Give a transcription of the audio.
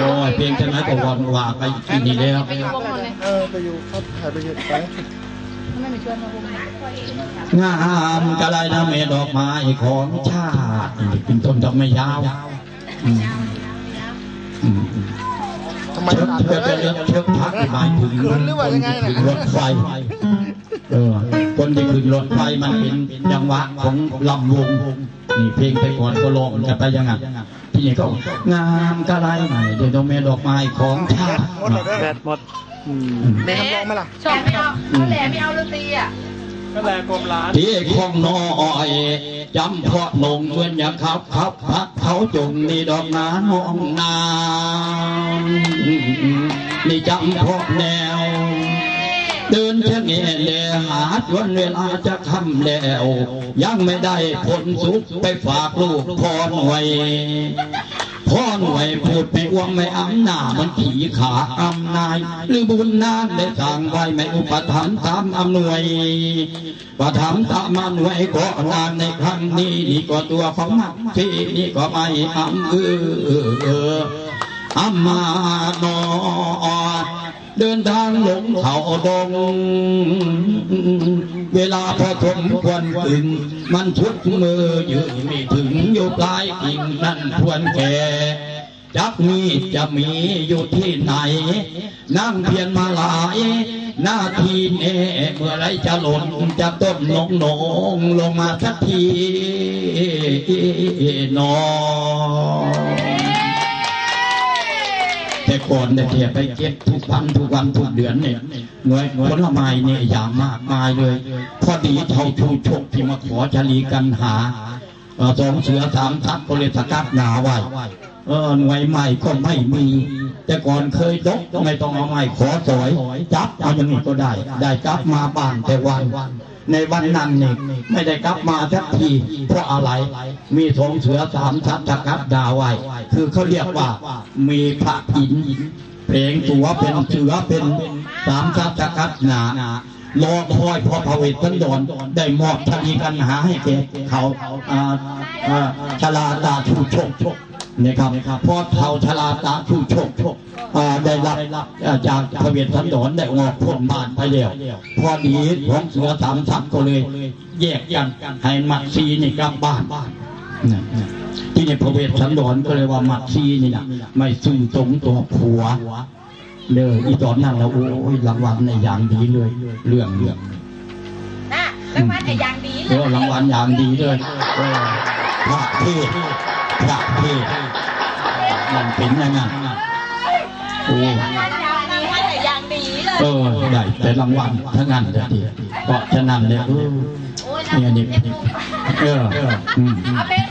โอ้ยเพียงเท่านั้นก็วันว่าไปที่นี่แล้วไปอยู่วงนนท์เลยเออไปอยู่เขาถ่ายไปอยู่ไปทำไมไม่ชวนมาวงนนท์งามกะไรนะเมดอกไม้ของชาตินี่เป็นต้นดอกไม้ยาวอืมอืมทำไมเชือกตัดเชือกเลเชืยอกเชือกพักหมายถึงคืนหรือว่ายังไงถึเนี่ยงรถไฟเออคนที่ขึ้นรถไฟมันเป็นจังหวะของลำวงนี่เพลงไปก่อนก็ร้องกันไปอยังไง ที่นี่ก็งามกะไรไหนเดี๋ยวดอกไม้ดอกไม้ของชาติหมดเลยเด้แบอตหมดเมย์ทำลองไหมล่ะชอบไม่เอาเขาแหลไม่เอาดนตรีอะก็แลกลมล้านที่คงน้อยจำเพาะลงเงินอย่าขับขับพักเขาจงนี่ดอกนาห้องนานี่จำเพาะแนวเดิ นเชะเงแลหาจนเวลาจะคำแล้ว ยังไม่ได้ผลสุขไปฝากลูกพ่อหน่วยพ่อหน่วยพูดไม่อ้วงไม่อำหน้ามันขี่ขาอำนาย หรือบุญนานได้สั่งไว้ไม่อุปถัมภ์ตามอำนวยประถมภ์ตามอำนวยก็งานในครั้งนี้นี่ก็ตัวของมันที่นี่ก็ไม่อำเออ อออำมาโนอเดินทางหลงเขาดง เวลาพอสมควรกึ่งมันชุดมือยืนไม่ถึงอยู่ปลายกิ่งนั่นควรแก่จักมีจะมีอยู่ที่ไหน นั่งเพียนมาหลาย หน้าทีเนเมื่อไรจะหล่นจะต้นลงหนงลงมาสักทีนอแต่ ก่อนเนี่ยเทียไปเก็บทุกวันทุกวันทุกเดือนเนี่ยหน่วยผลไม้เนี่ยอย่างมากมายเลย พอดีเท่าชูชกที่มาขอชลีกันหาสองเสือสามทัพก็เลยสกัดหนาไว้เออหน่วยใหม่ก็ไม่มี แต่ก่อนเคยดกไม่ต้องเอาไม้ขอสอยจับเอาอย่างนี้ก็ได้ ได้จับมาบ้างแต่วัน ในวันนั้นนี่ไม่ได้กลับมาสักทีเพราะอะไร มีสงเสือสามทัพสกัดดาไว้ คือเขาเรียกว่ามีพระอินเพลงตัวเป็นเสือเป็นสามทัพสกัดหนารอคอยพอพระเวทสันดรได้มอบชนีกันหาให้แก่เขาอาอ่าชลาตาชูชกนะครับเพราะเขาชลาตาชูชก ได้รับอ่าจากพระเวทสันดรได้ออกพ้นบ้านไปแล้วพอดีของเสือสามทัพก็เลย แยกกันให้มัดซีนี่กลับบ้านนะนะที่ในพระเวทสันดรก็เลยว่ามัดซีนี่นะไม่ซื่อตรงตัวผัวเลยอีตอนนั้นเราโอ้ยรางวัลในอย่างดีเลย เรื่องเรื่องน่ะรางวัลไอ้อย่างดีเลเอยอรางวัลอย่างดีเลยเออพระเทศพระเทศมันเป็นอยังไง โอ้รางวัลอย่างดีให้ไอ้อย่างดีเลยเออได้แต่รางวัลทั้งนั้นเลยทีเพราะฉะนั้นเนี่ยเออโอ้ยเนี่ยนี่เจ็บลูกเออเอออืมเอาเพลง